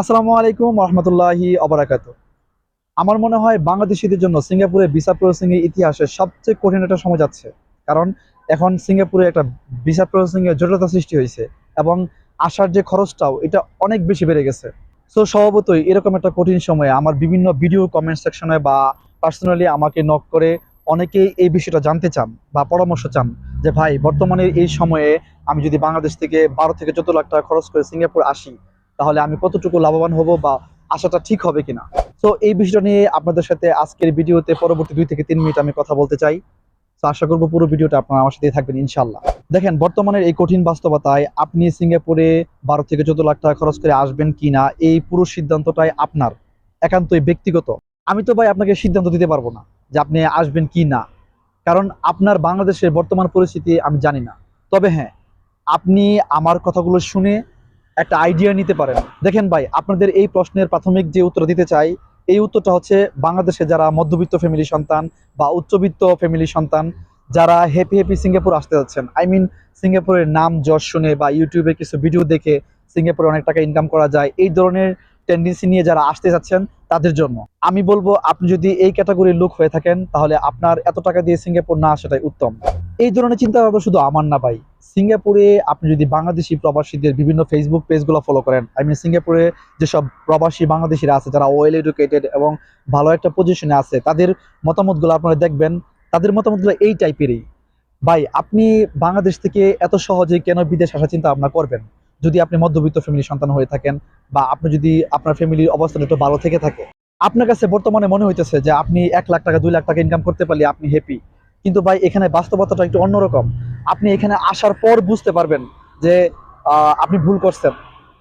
আসসালামু আলাইকুম রহমতুল্লাহি অবরাকাত আমার মনে হয় বাংলাদেশিদের জন্য সিঙ্গাপুরে ভিসা প্রসেসিং এর ইতিহাসে সবচেয়ে কঠিন একটা সময় যাচ্ছে। কারণ এখন সিঙ্গাপুরে একটা ভিসা প্রসেসিং এর জটিলতা সৃষ্টি হয়েছে এবং আসার যে খরচটাও, এটা অনেক বেশি বেড়ে গেছে। সো স্বভাবতই এরকম একটা কঠিন সময়ে আমার বিভিন্ন ভিডিও কমেন্ট সেকশনে বা পার্সোনালি আমাকে নক করে অনেকেই এই বিষয়টা জানতে চান বা পরামর্শ চান যে, ভাই, বর্তমানে এই সময়ে আমি যদি বাংলাদেশ থেকে বারো থেকে চোদ্দ লাখ টাকা খরচ করে সিঙ্গাপুর আসি তাহলে আমি কতটুকু লাভবান হব বা আশাটা ঠিক হবে কিনা? তো এই বিষয়টা নিয়ে আপনাদের সাথে আজকের ভিডিওতে পরবর্তী দুই থেকে তিন মিনিট আমি কথা বলতে চাই। তো আশা করব পুরো ভিডিওটা আপনারা আমার সাথে থাকবেন ইনশাল্লাহ দেখেন, বর্তমানের এই কঠিন বাস্তবতায় আপনি সিঙ্গাপুরে বারো থেকে চোদ্দ লাখ টাকা খরচ করে আসবেন কিনা, এই পুরো সিদ্ধান্তটাই আপনার, একান্তই ব্যক্তিগত। আমি তো ভাই আপনাকে সিদ্ধান্ত দিতে পারব না যে আপনি আসবেন কি না কারণ আপনার বাংলাদেশের বর্তমান পরিস্থিতি আমি জানি না। তবে হ্যাঁ আপনি আমার কথাগুলো শুনে একটা আইডিয়া নিতে পারেন। দেখেন ভাই, আপনাদের এই প্রশ্নের প্রাথমিক যে উত্তর দিতে চাই, এই উত্তরটা হচ্ছে বাংলাদেশে যারা মধ্যবিত্ত ফ্যামিলি সন্তান বা উচ্চবিত্ত ফ্যামিলি সন্তান, যারা হ্যাপি হ্যাপি সিঙ্গাপুর আসতে যাচ্ছেন। আই মিন সিঙ্গাপুরের নাম যশ শুনে বা ইউটিউবে কিছু ভিডিও দেখে সিঙ্গাপুরে অনেক টাকা ইনকাম করা যায়, এই ধরনের টেন্ডেন্সি নিয়ে যারা আসতে যাচ্ছেন, তাদের জন্য। আমি বলব, আপনি যদি এই ক্যাটাগরির লোক হয়ে থাকেন, তাহলে আপনার এত টাকা দিয়ে সিঙ্গাপুর না আসাটাই উত্তম। এই ধরনের চিন্তা ভাবনা শুধু আমার না ভাই। সিঙ্গাপুরে আপনি যদি বাংলাদেশি প্রবাসীদের বিভিন্ন ফেসবুক পেজগুলো ফলো করেন আই মিন সিঙ্গাপুরে যেসব প্রবাসী বাংলাদেশিরা আছে, যারা ওয়েল এডুকেটেড এবং ভালো একটা পজিশনে আছে, তাদের মতামতগুলো আপনারা দেখবেন। তাদের মতামতগুলো এই টাইপেরই ভাই, আপনি বাংলাদেশ থেকে এত সহজে কেন বিদেশ আসা চিন্তা ভাবনা করবেন? যদি আপনি মধ্যবিত্ত ফ্যামিলির সন্তান হয়ে থাকেন বা আপনি যদি আপনার ফ্যামিলির অবস্থান একটু ভালো থেকে থাকে। আপনার কাছে বর্তমানে মনে হইতেছে যে আপনি এক লাখ টাকা, দুই লাখ টাকা ইনকাম করতে পারলে আপনি হ্যাপি কিন্তু ভাই, এখানে বাস্তবতাটা একটু অন্যরকম। আপনি এখানে আসার পর বুঝতে পারবেন যে আপনি ভুল করছেন।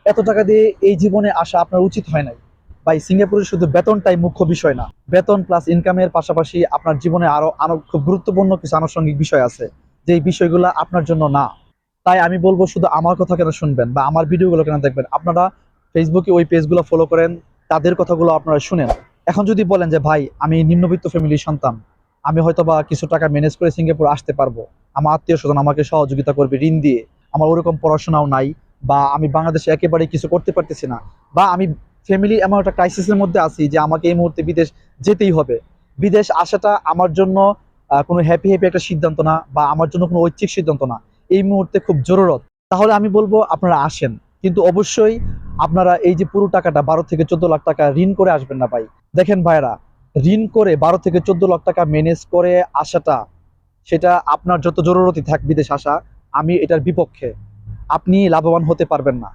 এত টাকা দিয়ে এই জীবনে আসা আপনার উচিত হয় নাই। ভাই সিঙ্গাপুরে শুধু বেতনটাই মুখ্য বিষয় না। বেতন প্লাস ইনকামের পাশাপাশি আপনার জীবনে আরও আরও খুব গুরুত্বপূর্ণ কিছু আনুষঙ্গিক বিষয় আছে, যে বিষয়গুলো আপনার জন্য না। তাই আমি বলব শুধু আমার কথা কেন শুনবেন বা আমার ভিডিওগুলো কেন দেখবেন। আপনারা ফেসবুকে ওই পেজগুলো ফলো করেন, তাদের কথাগুলো আপনারা শুনেন। এখন যদি বলেন যে, ভাই, আমি নিম্নবিত্ত ফ্যামিলির সন্তান। আমি হয়তো বা কিছু টাকা ম্যানেজ করে সিঙ্গাপুর আসতে পারব। আমার আত্মীয় স্বজন আমাকে সহযোগিতা করবে, ঋণ দিয়ে। আমার ওরকম পড়াশোনাও নাই বা আমি বাংলাদেশে একেবারে কিছু করতে পারতেছি না বা আমি ফ্যামিলি এমন একটা ক্রাইসিসের মধ্যে আছি যে আমাকে এই মুহূর্তে বিদেশ যেতেই হবে। বিদেশ আসাটা আমার জন্য কোনো হ্যাপি হ্যাপি একটা সিদ্ধান্ত না বা আমার জন্য কোনো ঐচ্ছিক সিদ্ধান্ত না। এই মুহূর্তে খুব জরুরত। তাহলে আমি বলব আপনারা আসেন। কিন্তু অবশ্যই আপনারা এই যে পুরো টাকাটা বারো থেকে চোদ্দ লাখ টাকা ঋণ করে আসবেন না ভাই। দেখেন ভাইরা ঋণ করে বারো থেকে চোদ্দ লাখ টাকা ম্যানেজ করে আসাটা, সেটা আপনার যত জরুরতি থাক বিদেশ আসা, আমি এটার বিপক্ষে। আপনি লাভবান হতে পারবেন না।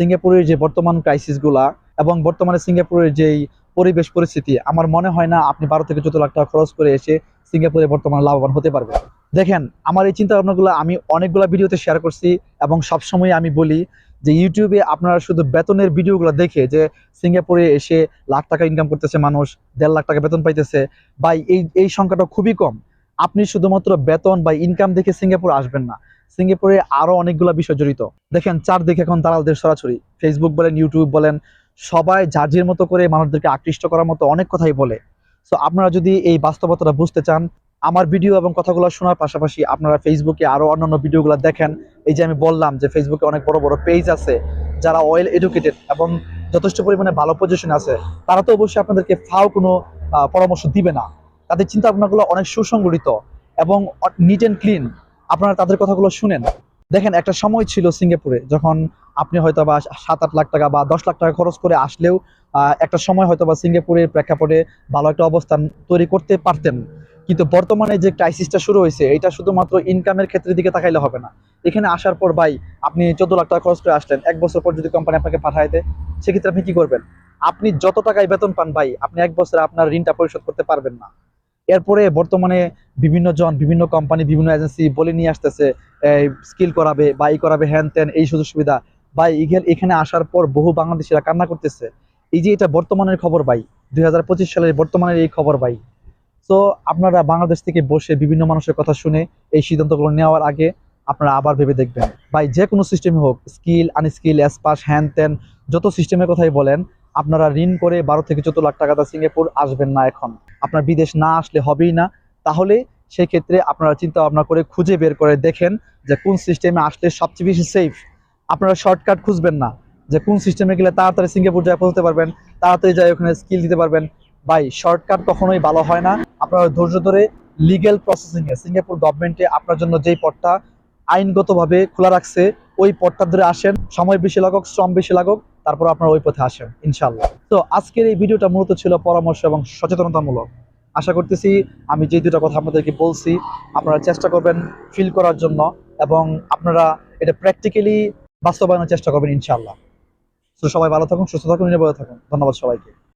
সিঙ্গাপুরের যে বর্তমান ক্রাইসিসগুলা এবং বর্তমানে সিঙ্গাপুরের যেই পরিবেশ পরিস্থিতি, আমার মনে হয় না আপনি বারো থেকে চোদ্দ লাখ টাকা খরচ করে এসে সিঙ্গাপুরে বর্তমানে লাভবান হতে পারবেন। দেখেন, আমার এই চিন্তা ভাবনাগুলো আমি অনেকগুলো ভিডিওতে শেয়ার করছি এবং সবসময় আমি বলি যে ইউটিউবে আপনারা শুধু বেতনের ভিডিওগুলো দেখে যে সিঙ্গাপুরে এসে লাখ টাকা ইনকাম করতেছে মানুষ, দেড় লাখ টাকা বেতন পাইতেছে বা এই এই সংখ্যাটা খুবই কম। আপনি শুধুমাত্র বেতন বা ইনকাম দেখে সিঙ্গাপুর আসবেন না। সিঙ্গাপুরে আরও অনেকগুলো বিষয় জড়িত। দেখেন, চারদিকে এখন দালালদের সরাসরি। ফেসবুক বলেন ইউটিউব বলেন, সবাই জার্জির মতো করে মানুষদেরকে আকৃষ্ট করার মতো অনেক কথাই বলে। সো আপনারা যদি এই বাস্তবতাটা বুঝতে চান আমার ভিডিও এবং কথাগুলো শোনার পাশাপাশি আপনারা ফেসবুকে আরও অন্যান্য ভিডিওগুলো দেখেন। এই যে আমি বললাম যে ফেসবুকে অনেক বড় বড় পেজ আছে, যারা ওয়েল এডুকেটেড এবং যথেষ্ট পরিমাণে ভালো পজিশনে আছে, তারা তো অবশ্যই আপনাদেরকে ফাও কোনো পরামর্শ দিবে না। তাদের চিন্তা ভাবনাগুলো অনেক সুসংগঠিত এবং নিট অ্যান্ড ক্লিন আপনারা তাদের কথাগুলো শুনেন। দেখেন, একটা সময় ছিল সিঙ্গাপুরে, যখন আপনি হয়তো বা সাত আট লাখ টাকা বা দশ লাখ টাকা খরচ করে আসলেও একটা সময় হয়তো বা সিঙ্গাপুরের প্রেক্ষাপটে ভালো একটা অবস্থান তৈরি করতে পারতেন। কিন্তু বর্তমানে যে ক্রাইসিসটা শুরু হয়েছে, এটা শুধুমাত্র ইনকামের ক্ষেত্রের দিকে তাকাইলে হবে না। এখানে আসার পর ভাই, আপনি চোদ্দ লাখ টাকা খরচ করে আসলেন, এক বছর পর যদি কোম্পানি আপনাকে পাঠায় দেয়, সেক্ষেত্রে আপনি কি করবেন? আপনি যত টাকায় বেতন পান ভাই, আপনি এক বছরে আপনার ঋণটা পরিশোধ করতে পারবেন না। এরপরে বর্তমানে বিভিন্ন জন, বিভিন্ন কোম্পানি বিভিন্ন এজেন্সি বলে নিয়ে আসতেছে স্কিল করাবে বা এই করাবে হ্যান ত্যান, এই সুযোগ সুবিধা। এখানে- এখানে আসার পর বহু বাংলাদেশিরা কান্না করতেছে। এই যে এটা বর্তমানের খবর ভাই, দুই হাজার পঁচিশ সালের বর্তমানের এই খবর ভাই। তো আপনারা বাংলাদেশ থেকে বসে বিভিন্ন মানুষের কথা শুনে এই সিদ্ধান্তগুলো নেওয়ার আগে আপনারা আবার ভেবে দেখবেন। ভাই, যে কোনো সিস্টেমে হোক স্কিল আনস্কিল অ্যাসপাস হ্যান ত্যান যত সিস্টেমের কথাই বলেন, আপনারা ঋণ করে বারো থেকে চোদ্দ লাখ টাকা দিয়ে সিঙ্গাপুর আসবেন না এখন। আপনার বিদেশ না আসলে হবেই না। তাহলে সেই ক্ষেত্রে আপনারা চিন্তা ভাবনা করে খুঁজে বের করে দেখেন যে কোন সিস্টেমে আসলে সবচেয়ে বেশি সেফ আপনারা শর্টকাট খুঁজবেন না যে কোন সিস্টেমে গেলে তাড়াতাড়ি সিঙ্গাপুর যায় পৌঁছতে পারবেন, তাড়াতাড়ি যায় ওখানে স্কিল দিতে পারবেন। ভাই শর্টকাট কখনোই ভালো হয় না। আপনারা ধৈর্য ধরে লিগেল প্রসেসিং এ সিঙ্গাপুর গভর্নমেন্টে আপনার জন্য যেই পথটা আইনগতভাবে খোলা রাখছে, ওই পথটা ধরে আসেন। সময় বেশি লাগুক, শ্রম বেশি লাগুক, তারপর আপনারা ওই পথে আসেন ইনশাল্লাহ তো আজকের এই ভিডিওটা মূলত ছিল পরামর্শ এবং সচেতনতামূলক। আশা করতেছি আমি যে দুটো কথা আপনাদেরকে বলছি, আপনারা চেষ্টা করবেন ফিল করার জন্য এবং আপনারা এটা প্র্যাকটিক্যালি বাস্তবায়নের চেষ্টা করবেন ইনশাল্লাহ তো সবাই ভালো থাকুন, সুস্থ থাকুন, নিরাপদে থাকুন। ধন্যবাদ সবাইকে।